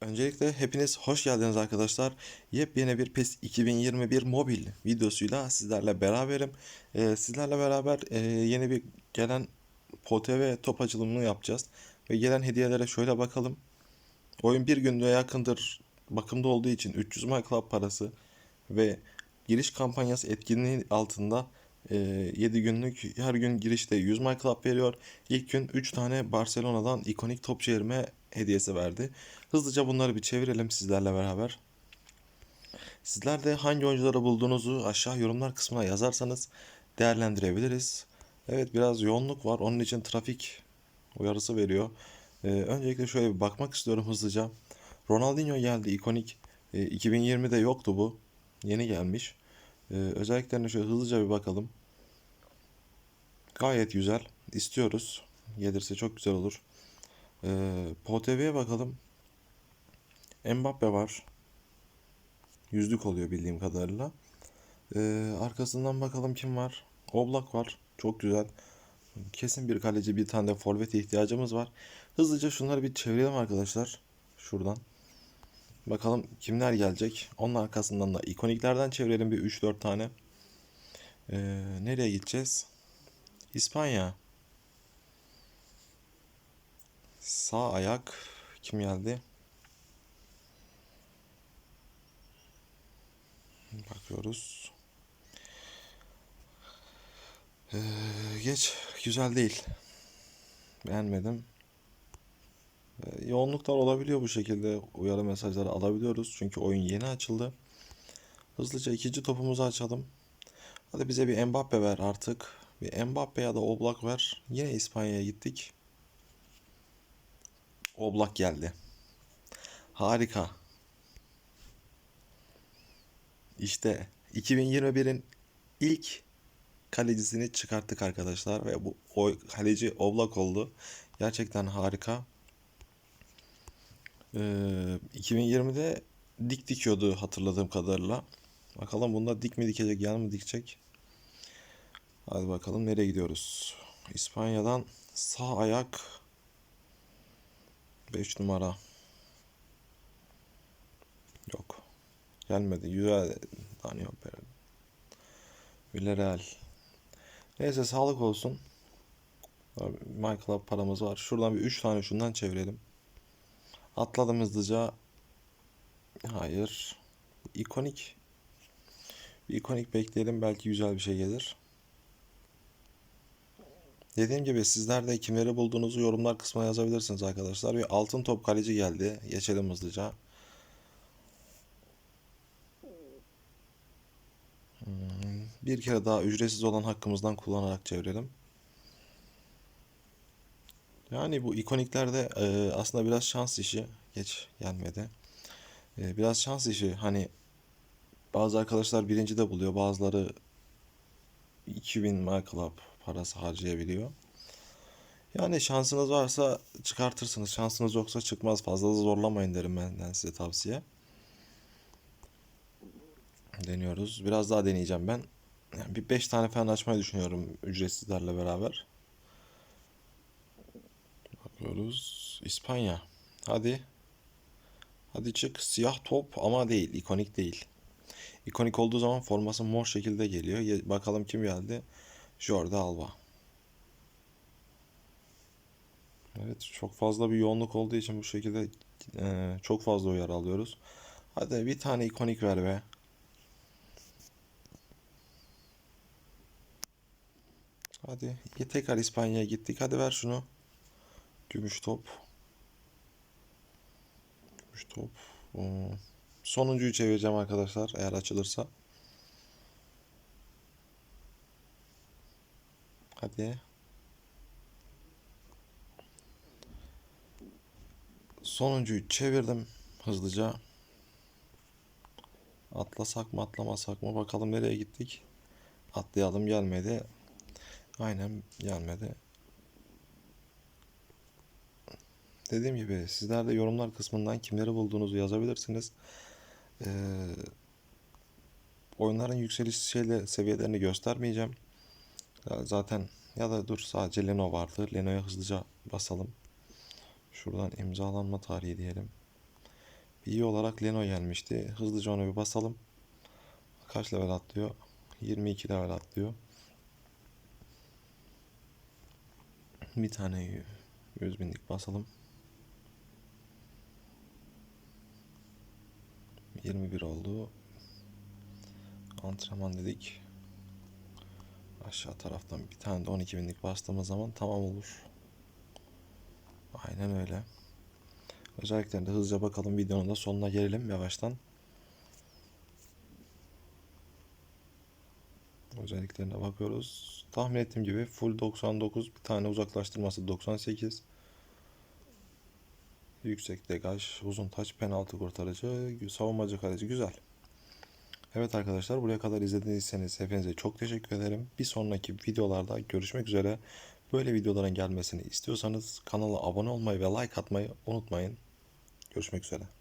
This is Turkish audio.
Öncelikle hepiniz hoş geldiniz arkadaşlar. Yepyeni bir PES 2021 mobil videosuyla sizlerle beraberim. Ee, sizlerle beraber e, yeni bir gelen POTV top açılımını yapacağız. Ve gelen hediyelere şöyle bakalım. Oyun bir günde yakındır bakımda olduğu için 300 My Club parası ve giriş kampanyası etkinliği altında e, 7 günlük her gün girişte 100 My Club veriyor. İlk gün 3 tane Barcelona'dan ikonik top çevirme hediyesi verdi. Hızlıca bunları bir çevirelim sizlerle beraber. Sizler de hangi oyuncuları bulduğunuzu aşağı yorumlar kısmına yazarsanız değerlendirebiliriz. Evet biraz yoğunluk var. Onun için trafik uyarısı veriyor. Ee, öncelikle şöyle bir bakmak istiyorum hızlıca. Ronaldinho geldi ikonik. Ee, 2020'de yoktu bu. Yeni gelmiş. Ee, özelliklerine şöyle hızlıca bir bakalım. Gayet güzel. İstiyoruz. Gelirse çok güzel olur. Ee, POTV'ye bakalım. Mbappe var. Yüzlük oluyor bildiğim kadarıyla. Ee, arkasından bakalım kim var. Oblak var. Çok güzel. Kesin bir kaleci, bir tane de forvete ihtiyacımız var. Hızlıca şunları bir çevirelim arkadaşlar. Şuradan. Bakalım kimler gelecek. Onun arkasından da ikoniklerden çevirelim bir 3-4 tane. Ee, nereye gideceğiz? İspanya. Sağ ayak kim geldi? Bakıyoruz. Ee, geç. Güzel değil. Beğenmedim. Ee, yoğunluklar olabiliyor bu şekilde. Uyarı mesajları alabiliyoruz. Çünkü oyun yeni açıldı. Hızlıca ikinci topumuzu açalım. Hadi bize bir Mbappe ver artık. Bir Mbappe ya da Oblak ver. Yine İspanya'ya gittik. Oblak geldi. Harika. İşte 2021'in ilk kalecisini çıkarttık arkadaşlar ve bu o kaleci Oblak oldu. Gerçekten harika. Ee, 2020'de dik dikiyordu hatırladığım kadarıyla. Bakalım bunda dik mi dikecek, yan mı dikecek? Hadi bakalım nereye gidiyoruz? İspanya'dan sağ ayak 5 numara. Yok. Gelmedi. Güzel. Daniel Pereira. Villarreal. Neyse sağlık olsun. Club paramız var. Şuradan bir 3 tane şundan çevirelim. Atladım hızlıca. Hayır. İkonik. Bir ikonik bekleyelim. Belki güzel bir şey gelir. Dediğim gibi sizler de kimleri bulduğunuzu yorumlar kısmına yazabilirsiniz arkadaşlar. Bir altın top kaleci geldi. Geçelim hızlıca. Hmm, Bir kere daha ücretsiz olan hakkımızdan kullanarak çevirelim. Yani bu ikoniklerde e, aslında biraz şans işi. Geç gelmedi. E, biraz şans işi. Hani bazı arkadaşlar birinci de buluyor. Bazıları 2000 My Club parası harcayabiliyor. Yani şansınız varsa çıkartırsınız. Şansınız yoksa çıkmaz. Fazla da zorlamayın derim benden size tavsiye. Deniyoruz. Biraz daha deneyeceğim ben. Yani bir 5 tane falan açmayı düşünüyorum ücretsizlerle beraber. Bakıyoruz. İspanya. Hadi. Hadi çık. Siyah top ama değil. ikonik değil. İkonik olduğu zaman forması mor şekilde geliyor. Bakalım kim geldi? Jordi Alba. Evet çok fazla bir yoğunluk olduğu için bu şekilde e, çok fazla uyarı alıyoruz. Hadi bir tane ikonik ver be. Hadi tekrar İspanya'ya gittik. Hadi ver şunu. Gümüş top. Gümüş top. Oo. Sonuncuyu çevireceğim arkadaşlar eğer açılırsa. Hadi. Sonuncuyu çevirdim hızlıca. Atlasak mı atlamasak mı bakalım nereye gittik. Atlayalım gelmedi. Aynen gelmedi. Dediğim gibi sizler de yorumlar kısmından kimleri bulduğunuzu yazabilirsiniz. Ee, oyunların yükseliş şeyle seviyelerini göstermeyeceğim. Zaten ya da dur sadece Leno vardı. Leno'ya hızlıca basalım. Şuradan imzalanma tarihi diyelim. iyi olarak Leno gelmişti. Hızlıca onu bir basalım. Kaç level atlıyor? 22 level atlıyor. Bir tane 100 binlik basalım. 21 oldu. Antrenman dedik. Aşağı taraftan bir tane de 12 binlik bastığımız zaman tamam olur. Aynen öyle. Özellikle de hızlıca bakalım videonun da sonuna gelelim yavaştan. Özelliklerine bakıyoruz. Tahmin ettiğim gibi full 99 bir tane uzaklaştırması 98. Yüksek degaj, uzun taç, penaltı kurtarıcı, savunmacı kaleci güzel. Evet arkadaşlar buraya kadar izlediyseniz hepinize çok teşekkür ederim. Bir sonraki videolarda görüşmek üzere. Böyle videoların gelmesini istiyorsanız kanala abone olmayı ve like atmayı unutmayın. Görüşmek üzere.